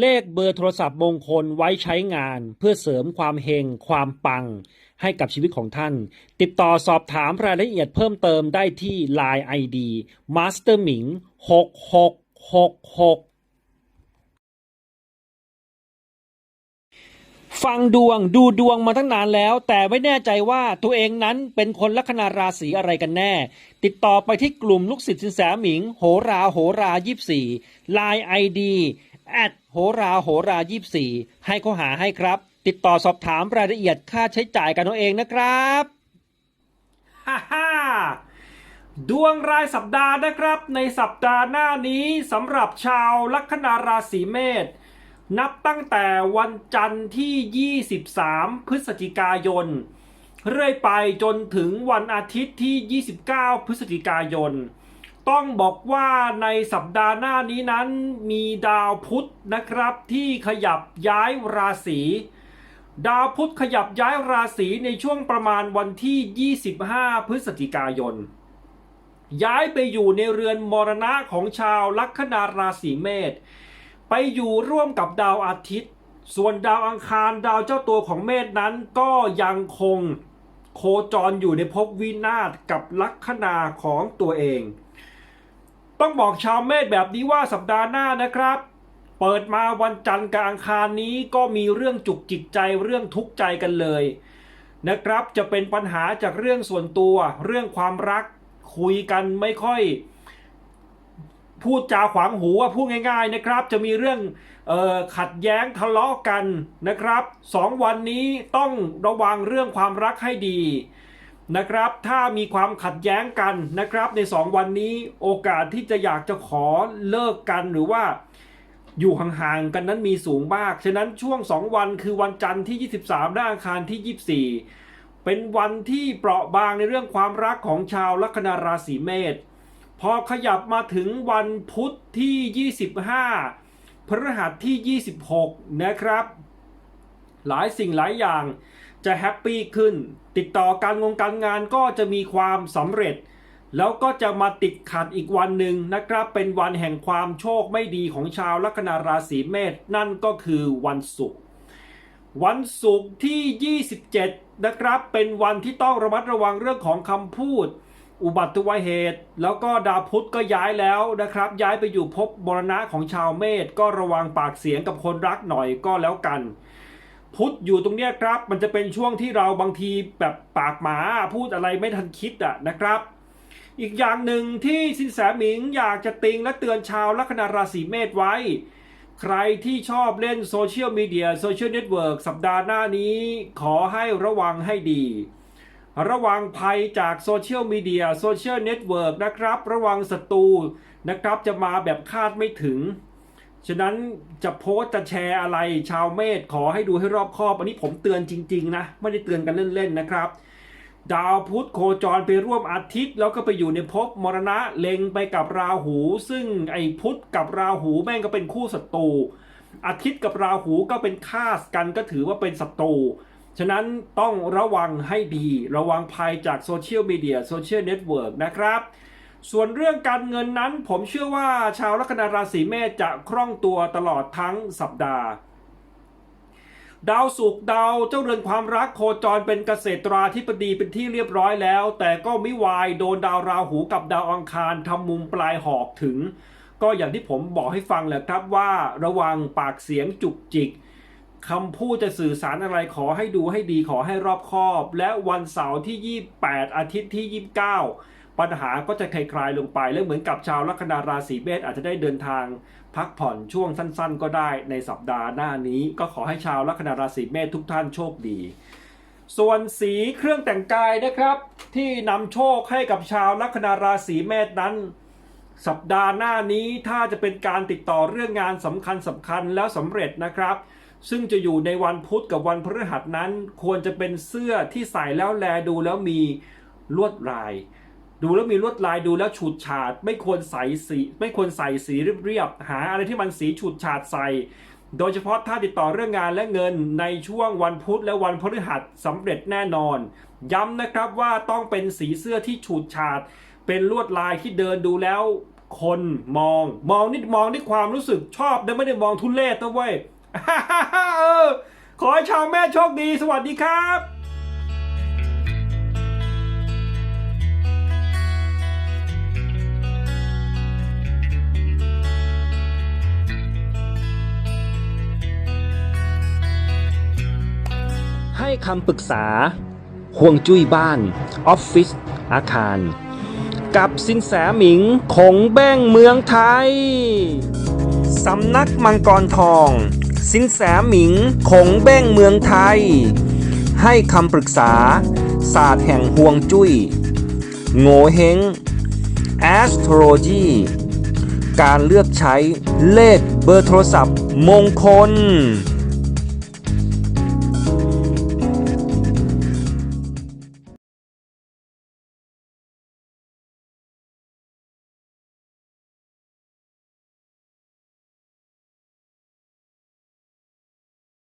เลขเบอร์โทรศัพท์มงคลไว้ใช้งาน เพื่อเสริมความเฮงความปัง ให้กับชีวิตของท่าน ติดต่อสอบถามรายละเอียดเพิ่มเติมได้ที่ Line ID Master m i n g 6666ฟังดวงดูดวงมาตั้งนานแล้ว แต่ไม่แน่ใจว่าตัวเองนั้นเป็นคนลัคนาราศีอะไรกันแน่ ติดต่อไปที่กลุ่มลูกศิษย์สินแสหมิง โหราโหรายี่สี่ไลน์ไอดี แอดโหราโหรายี่สี่ให้เขาหาให้ครับ ติดต่อสอบถามรายละเอียดค่าใช้จ่ายกันเอาเองนะครับฮ่าฮ่าดวงรายสัปดาห์นะครับ ในสัปดาห์หน้านี้สำหรับชาวลัคนาราศีเมษนับตั้งแต่วันจันทร์ที่ 23 พฤศจิกายน เรื่อยไปจนถึงวันอาทิตย์ที่ 29 พฤศจิกายน ต้องบอกว่าในสัปดาห์หน้านี้นั้นมีดาวพุธนะครับที่ขยับย้ายราศีดาวพุธขยับย้ายราศีในช่วงประมาณวันที่ 25 พฤศจิกายน ย้ายไปอยู่ในเรือนมรณะของชาวลัคนาราศีเมษไปอยู่ร่วมกับดาวอาทิตย์ ส่วนดาวอังคารดาวเจ้าตัวของเมษนั้นก็ยังคงโคจรอยู่ในภพวินาศกับลัคนาของตัวเอง ต้องบอกชาวเมษแบบนี้ว่าสัปดาห์หน้านะครับ เปิดมาวันจันทร์กับอังคารนี้ก็มีเรื่องจุกจิกใจเรื่องทุกข์ใจกันเลย นะครับจะเป็นปัญหาจากเรื่องส่วนตัว เรื่องความรักคุยกันไม่ค่อย พูดจาขวางหูว่าพูดง่ายๆนะครับ จะมีเรื่องออขัดแย้งทะเลาะกันนะครับสองวันนี้ต้องระวังเรื่องความรักให้ดี นะครับ ถ้ามีความขัดแย้งกันนะครับ ในสองวันนี้โอกาสที่จะอยากจะขอเลิกกันหรือว่าอยู่ห่างๆกันนั้นมีสูงมาก ฉะนั้นช่วง 2 วันคือวันจันทร์ที่ 23และอังคารที่ 24 เป็นวันที่เปราะบางในเรื่องความรักของชาวลัคนาราศีเมษพอขยับมาถึงวันพุธที่ 25พฤหัสที่ 26 นะครับ หลายสิ่งหลายอย่าง จะแฮปปี้ขึ้น ติดต่อการงงการงานก็จะมีความสำเร็จ แล้วก็จะมาติดขัดอีกวันหนึ่งนะครับ เป็นวันแห่งความโชคไม่ดีของชาวลัคนาราศีเมษนั่นก็คือวันศุกร์วันศุกร์ที่ 27 นะครับ เป็นวันที่ต้องระมัดระวังเรื่องของคำพูด อุบัติเหตุ แล้วก็ดาวพุธก็ย้ายแล้วนะครับ ย้ายไปอยู่ภพมรณะของชาวเมษก็ระวังปากเสียงกับคนรักหน่อยก็แล้วกัน พุธอยู่ตรงเนี้ยครับ มันจะเป็นช่วงที่เราบางทีแบบปากหมาพูดอะไรไม่ทันคิดอะนะครับ อีกอย่างหนึ่งที่สินแสหมิงอยากจะติงและเตือนชาวลัคนาราศีเมษไว้ ใครที่ชอบเล่นโซเชียลมีเดียโซเชียลเน็ตเวิร์กสัปดาห์หน้านี้ขอให้ระวังให้ดี ระวังภัยจากโซเชียลมีเดียโซเชียลเน็ตเวิร์กนะครับ ระวังศัตรูนะครับจะมาแบบคาดไม่ถึง ฉะนั้นจะโพสต์จะแชร์อะไรชาวเมษขอให้ดูให้รอบคอบอันนี้ผมเตือนจริง ๆ นะ ไม่ได้เตือนกันเล่น ๆ นะครับ ดาวพุธโคจรไปร่วมอาทิตย์ แล้วก็ไปอยู่ในภพมรณะเล็งไปกับราหู ซึ่งไอ้พุธกับราหูแม่งก็เป็นคู่ศัตรูอาทิตย์กับราหูก็เป็นข้าสกันก็ถือว่าเป็นศัตรูฉะนั้นต้องระวังให้ดี ระวังภัยจากโซเชียลมีเดียโซเชียลเน็ตเวิร์กนะครับ ส่วนเรื่องการเงินนั้นผมเชื่อว่าชาวลัคนาราศีเมษจะคล่องตัวตลอดทั้งสัปดาห์ ดาวศุกดาวเจ้าเรือนความรักโคจรเป็นเกษตราธิบดีเป็นที่เรียบร้อยแล้ว แต่ก็ไม่วายโดนดาวราหูกับดาวอังคารทำมุมปลายหอกถึง ก็อย่างที่ผมบอกให้ฟังแหละครับว่าระวังปากเสียงจุกจิกคำพูดจะสื่อสารอะไรขอให้ดูให้ดีขอให้รอบคอบ และวันเสาร์ที่ 28 อาทิตย์ที่ 29 ปัญหาก็จะคลายลงไปและเหมือนกับชาวลัคนาราศีเมษอาจจะได้เดินทาง พักผ่อนช่วงสั้นๆ ก็ได้ในสัปดาห์หน้านี้ ก็ขอให้ชาวลัคนาราศีเมษทุกท่านโชคดี ส่วนสีเครื่องแต่งกายนะครับ ที่นำโชคให้กับชาวลัคนาราศีเมษนั้น สัปดาห์หน้านี้ถ้าจะเป็นการติดต่อเรื่องงานสำคัญสำคัญแล้วสำเร็จนะครับซึ่งจะอยู่ในวันพุธกับวันพฤหัสนั้น ควรจะเป็นเสื้อที่ใส่แล้วแลดูแล้วมีลวดลาย ดูแล้วมีลวดลายดูแล้วฉูดฉาด ไม่ควรใส่สี ไม่ควรใส่สีเรียบๆหาอะไรที่มันสีฉูดฉาดใส่ โดยเฉพาะถ้าติดต่อเรื่องงานและเงินในช่วงวันพุธและวันพฤหัสสำเร็จแน่นอน ย้ำนะครับว่าต้องเป็นสีเสื้อที่ฉูดฉาด เป็นลวดลายที่เดินดูแล้วคนมองมองนิดมองด้วยความรู้สึกชอบแต่ไม่ได้มองทุนเลศนะเว้ยเออขอให้ชาวแม่โชคดีสวัสดีครับ คำปรึกษาห่วงจุ้ยบ้าน ออฟฟิศอาคาร กับสินแสหมิงคงแบ้งเมืองไทย สำนักมังกรทอง สินแสหมิงคงแบ้งเมืองไทย ให้คำปรึกษา ศาสตร์แห่งห่วงจุ้ย โงเฮง astrology การเลือกใช้เลขเบอร์โทรศัพท์มงคล